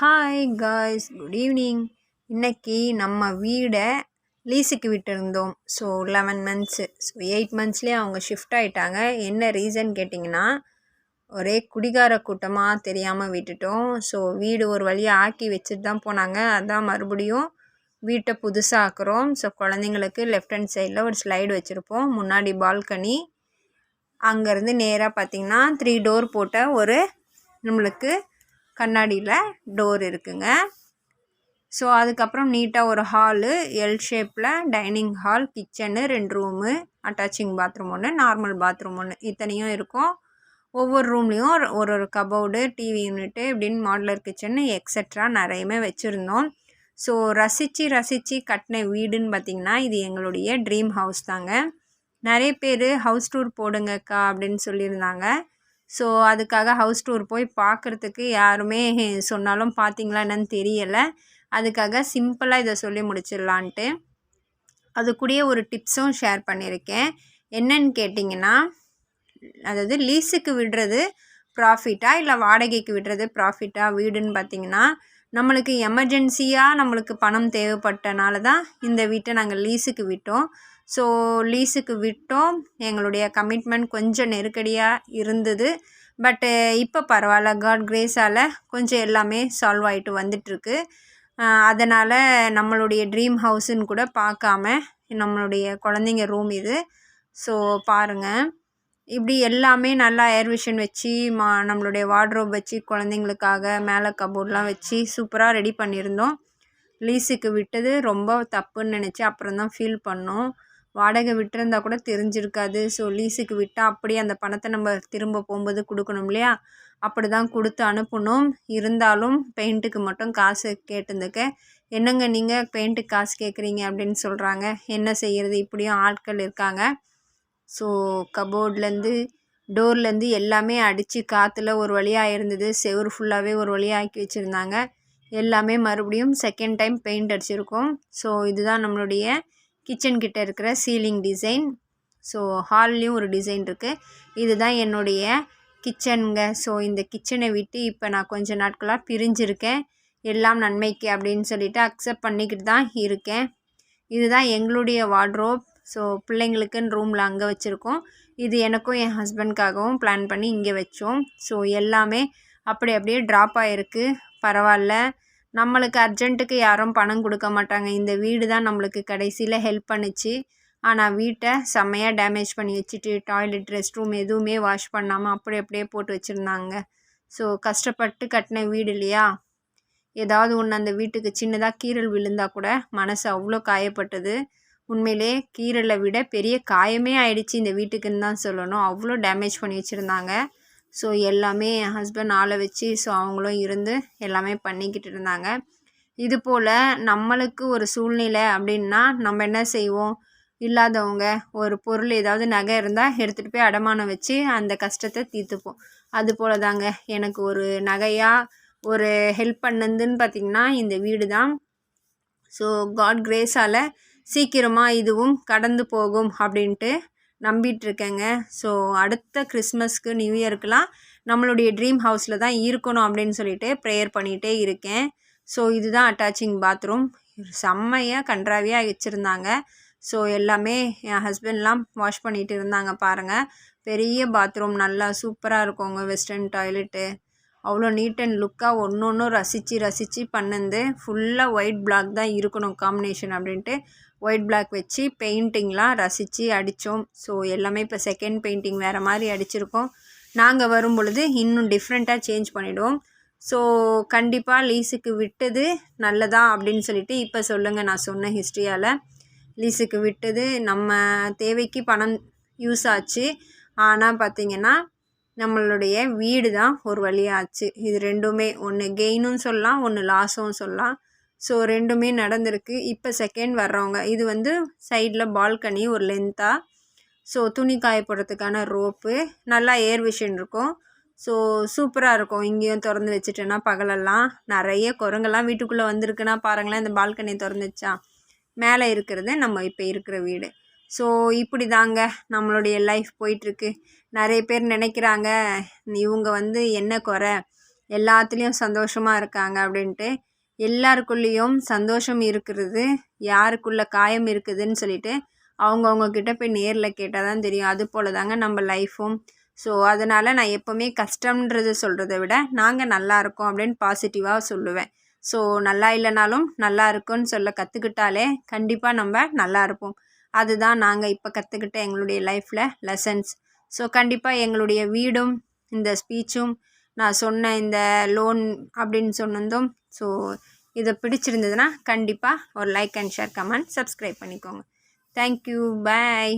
Hi guys good evening இன்றைக்கி நம்ம வீடை லீஸுக்கு விட்டுருந்தோம். So eleven months so eight மந்த்ஸ்லேயே அவங்க ஷிஃப்ட் ஆகிட்டாங்க என்ன ரீசன் கேட்டிங்கன்னா ஒரே குடிகார கூட்டமாக தெரியாமல் விட்டுட்டோம். ஸோ வீடு ஒரு வழியாக ஆக்கி வச்சுட்டு தான் போனாங்க. அதான் மறுபடியும் வீட்டை புதுசாக ஆக்குறோம். ஸோ குழந்தைங்களுக்கு லெஃப்ட் ஹேண்ட் சைடில் ஒரு ஸ்லைடு வச்சுருப்போம். முன்னாடி பால்கனி அங்கேருந்து நேராக பார்த்தீங்கன்னா த்ரீ டோர் போட்ட ஒரு நம்மளுக்கு கண்ணாடியில் டோர் இருக்குங்க. ஸோ அதுக்கப்புறம் நீட்டாக ஒரு ஹாலு எல் ஷேப்பில் டைனிங் ஹால் கிச்சனு ரெண்டு ரூமு அட்டாச்சிங் பாத்ரூம் ஒன்று நார்மல் பாத்ரூம் ஒன்று இத்தனையும் இருக்கும். ஒவ்வொரு ரூம்லேயும் ஒரு ஒரு கபோர்டு டிவி யூனிட்டு இப்படின்னு மாடலர் கிச்சன் எக்ஸட்ரா நிறையவே வச்சுருந்தோம். ஸோ ரசித்து ரசித்து கட்டின வீடுன்னு பார்த்திங்கன்னா இது எங்களுடைய ட்ரீம் ஹவுஸ் தாங்க. நிறைய பேர் ஹவுஸ் டூர் போடுங்கக்கா அப்படின்னு சொல்லியிருந்தாங்க. ஸோ அதுக்காக ஹவுஸ் டூர் போய் பார்க்குறதுக்கு யாருமே சொன்னாலும் பார்த்தீங்களா என்னன்னு தெரியலை. அதுக்காக சிம்பிளாக இதை சொல்லி முடிச்சிடலான்ட்டு. அது ஒரு டிப்ஸும் ஷேர் பண்ணியிருக்கேன். என்னன்னு கேட்டிங்கன்னா அதாவது லீஸுக்கு விடுறது ப்ராஃபிட்டா இல்லை வாடகைக்கு விடுறது ப்ராஃபிட்டா வீடுன்னு பார்த்தீங்கன்னா நம்மளுக்கு எமர்ஜென்சியாக நம்மளுக்கு பணம் தேவைப்பட்டனால தான் இந்த வீட்டை நாங்கள் லீஸுக்கு விட்டோம். ஸோ லீஸுக்கு விட்டோம். எங்களுடைய கமிட்மெண்ட் கொஞ்சம் நெருக்கடியாக இருந்தது. பட்டு இப்போ பரவாயில்ல. காட் கிரேஸால் கொஞ்சம் எல்லாமே சால்வ் ஆகிட்டு வந்துட்டுருக்கு. அதனால் நம்மளுடைய ட்ரீம் ஹவுஸுன்னு கூட பார்க்காம நம்மளுடைய குழந்தைங்க ரூம் இது. ஸோ பாருங்கள் இப்படி எல்லாமே நல்லா ஏர் விஷன் வச்சு மா நம்மளுடைய வார்ட்ரோப் வச்சு குழந்தைங்களுக்காக மேலே கபோர்ட்லாம் வச்சு சூப்பராக ரெடி பண்ணியிருந்தோம். லீஸுக்கு விட்டது. ரொம்ப தப்புன்னு நினச்சி அப்புறம் தான் ஃபீல் பண்ணோம். வாடகை விட்டிருந்தா கூட தெரிஞ்சிருக்காது. ஸோ லீஸுக்கு விட்டால் அப்படியே அந்த பணத்தை நம்ம திரும்ப போகும்போது கொடுக்கணும் இல்லையா? அப்படி தான் கொடுத்து அனுப்பணும். இருந்தாலும் பெயிண்ட்டுக்கு மட்டும் காசு கேட்டிருந்துக்க. என்னங்க நீங்கள் பெயிண்ட்டுக்கு காசு கேட்குறீங்க அப்படின்னு சொல்கிறாங்க என்ன செய்கிறது இப்படியும் ஆட்கள் இருக்காங்க. ஸோ கபோர்ட்லேருந்து டோர்லேருந்து எல்லாமே அடித்து காற்றுல ஒரு வழியாக இருந்தது. செவுரு ஃபுல்லாகவே ஒரு வழியாக ஆக்கி வச்சுருந்தாங்க. எல்லாமே மறுபடியும் செகண்ட் டைம் பெயிண்ட் அடிச்சிருக்கோம். ஸோ இதுதான் நம்மளுடைய கிச்சன் கிட்ட இருக்கிற சீலிங் டிசைன் ஸோ ஹால்லேயும் ஒரு டிசைன் இருக்குது இதுதான் என்னுடைய கிச்சனுங்க ஸோ இந்த கிச்சனை விட்டு இப்போ நான் கொஞ்ச நாட்களாக பிரிஞ்சிருக்கேன். எல்லாம் நன்மைக்கு அப்படின்னு சொல்லிட்டு அக்செப்ட் பண்ணிக்கிட்டு தான் இருக்கேன். இதுதான் எங்களுடைய வார்ட்ரோப் ஸோ பிள்ளைங்களுக்குன்னு ரூமில் அங்கே வச்சுருக்கோம். இது எனக்கும் என் ஹஸ்பண்ட்காகவும் பிளான் பண்ணி இங்கே வச்சோம். ஸோ எல்லாமே அப்படி அப்படியே ட்ராப் ஆகிருக்கு பரவாயில்ல. நம்மளுக்கு அர்ஜென்ட்டுக்கு யாரும் பணம் கொடுக்க மாட்டாங்க. இந்த வீடு தான் நம்மளுக்கு கடைசியில் ஹெல்ப் பண்ணுச்சு. ஆனால் வீட்டை செம்மையாக டேமேஜ் பண்ணி வச்சுட்டு டாய்லெட் ரெஸ்ட் ரூம் எதுவுமே வாஷ் பண்ணாமல் அப்படி அப்படியே போட்டு வச்சுருந்தாங்க. ஸோ கஷ்டப்பட்டு கட்டின வீடு இல்லையா? ஏதாவது ஒன்று அந்த வீட்டுக்கு சின்னதாக கீரல் விழுந்தால் கூட மனசு அவ்வளோ காயப்பட்டது. உண்மையிலே கீரலை விட பெரிய காயமே ஆயிடுச்சு இந்த வீட்டுக்குன்னு தான் சொல்லணும். அவ்வளோ டேமேஜ் பண்ணி வச்சுருந்தாங்க. ஸோ எல்லாமே என் ஹஸ்பண்ட் ஆளை வச்சு ஸோ அவங்களும் இருந்து எல்லாமே பண்ணிக்கிட்டு இருந்தாங்க. இது போல் நம்மளுக்கு ஒரு சூழ்நிலை அப்படின்னா நம்ம என்ன செய்வோம்? இல்லாதவங்க ஒரு பொருள் ஏதாவது நகை இருந்தால் எடுத்துகிட்டு போய் அடமானம் வச்சு அந்த கஷ்டத்தை தீர்த்துப்போம். அது போல் தாங்க. எனக்கு ஒரு நகையாக ஒரு ஹெல்ப் பண்ணதுன்னு பார்த்திங்கன்னா இந்த வீடு தான். ஸோ காட் கிரேஸால் சீக்கிரமாக இதுவும் கடந்து போகும் அப்படின்ட்டு நம்பிகிட்ருக்கேங்க ஸோ அடுத்த கிறிஸ்மஸ்க்கு நியூ இயர்க்கெலாம் நம்மளுடைய ட்ரீம் ஹவுஸில் தான் இருக்கணும் அப்படின்னு சொல்லிட்டு ப்ரேயர் பண்ணிகிட்டே இருக்கேன். ஸோ இதுதான் அட்டாச்சிங் பாத்ரூம் செம்மையாக கன்றாவியாக வச்சுருந்தாங்க. ஸோ எல்லாமே என் ஹஸ்பண்ட்லாம் வாஷ் பண்ணிகிட்டு இருந்தாங்க பாருங்கள் பெரிய பாத்ரூம் நல்லா சூப்பராக இருக்குங்க. வெஸ்டர்ன் டாய்லெட்டு அவ்வளோ நீட் அண்ட் லுக்காக ஒன்று ஒன்றும் ரசித்து ரசித்து பண்ணுந்து ஃபுல்லாக ஒயிட் பிளாக் தான் இருக்கணும் காம்பினேஷன் அப்படின்ட்டு. ஒயிட் பிளாக் வச்சு பெயிண்டிங்லாம் ரசித்து அடித்தோம். ஸோ எல்லாமே இப்போ செகண்ட் பெயிண்டிங் வேறு மாதிரி அடிச்சிருக்கோம். நாங்கள் வரும் பொழுது இன்னும் டிஃப்ரெண்ட்டாக சேஞ்ச் பண்ணிவிடுவோம் ஸோ கண்டிப்பாக லீஸுக்கு விட்டது நல்லதா அப்படின்னு சொல்லிட்டு இப்போ சொல்லுங்கள் நான் சொன்ன ஹிஸ்ட்ரியால் லீஸுக்கு விட்டது நம்ம தேவைக்கு பணம் யூஸ் ஆச்சு. ஆனால் பார்த்திங்கன்னா நம்மளுடைய வீடு தான் ஒரு வழியாச்சு. இது ரெண்டுமே ஒன்று கெயினும் சொல்லலாம் ஒன்று லாஸும் சொல்லலாம். ஸோ ரெண்டுமே நடந்திருக்கு. இப்போ செகண்ட் வர்றவங்க இது வந்து சைடில் பால்கனி ஒரு லென்த்தாக ஸோ துணி காய போடுறதுக்கான ரோப்பு நல்லா ஏர் விஷன் இருக்கும். ஸோ சூப்பராக இருக்கும். இங்கேயும் திறந்து வச்சுட்டேன்னா பகலெல்லாம் நிறைய குரங்கெல்லாம் வீட்டுக்குள்ளே வந்திருக்குன்னா பாருங்களேன் இந்த பால்கனியை திறந்துச்சா? மேலே இருக்கிறது நம்ம இப்போ இருக்கிற வீடு. ஸோ இப்படி தாங்க நம்மளுடைய லைஃப் போயிட்டுருக்கு. நிறைய பேர் நினைக்கிறாங்க இவங்க வந்து என்ன குறை? எல்லாத்துலேயும் சந்தோஷமாக இருக்காங்க அப்படின்ட்டு. எல்லாருக்குள்ளேயும் சந்தோஷம் இருக்கிறது யாருக்குள்ள காயம் இருக்குதுன்னு சொல்லிட்டு அவங்கவுங்க கிட்ட போய் நேரில் கேட்டால் தான் தெரியும். அது போல் தாங்க நம்ம லைஃப்பும் ஸோ அதனால் நான் எப்போவுமே கஷ்டம்ன்றது சொல்கிறத விட நாங்கள் நல்லா இருக்கோம் அப்படின்னு பாசிட்டிவாக சொல்லுவேன். ஸோ நல்லா இல்லைனாலும் நல்லா இருக்குன்னு சொல்ல கற்றுக்கிட்டாலே கண்டிப்பாக நம்ம நல்லா இருப்போம். அதுதான் நாங்கள் இப்போ கற்றுக்கிட்ட எங்களுடைய லைஃப்பில் லெசன்ஸ் ஸோ கண்டிப்பாக எங்களுடைய வீடும் இந்த ஸ்பீச்சும் நான் சொன்ன இந்த லோன் அப்படின்னு சொன்னதும் ஸோ இதை பிடிச்சிருந்ததுன்னா கண்டிப்பாக ஒரு like and share comment subscribe பண்ணிக்கோங்க. Thank you bye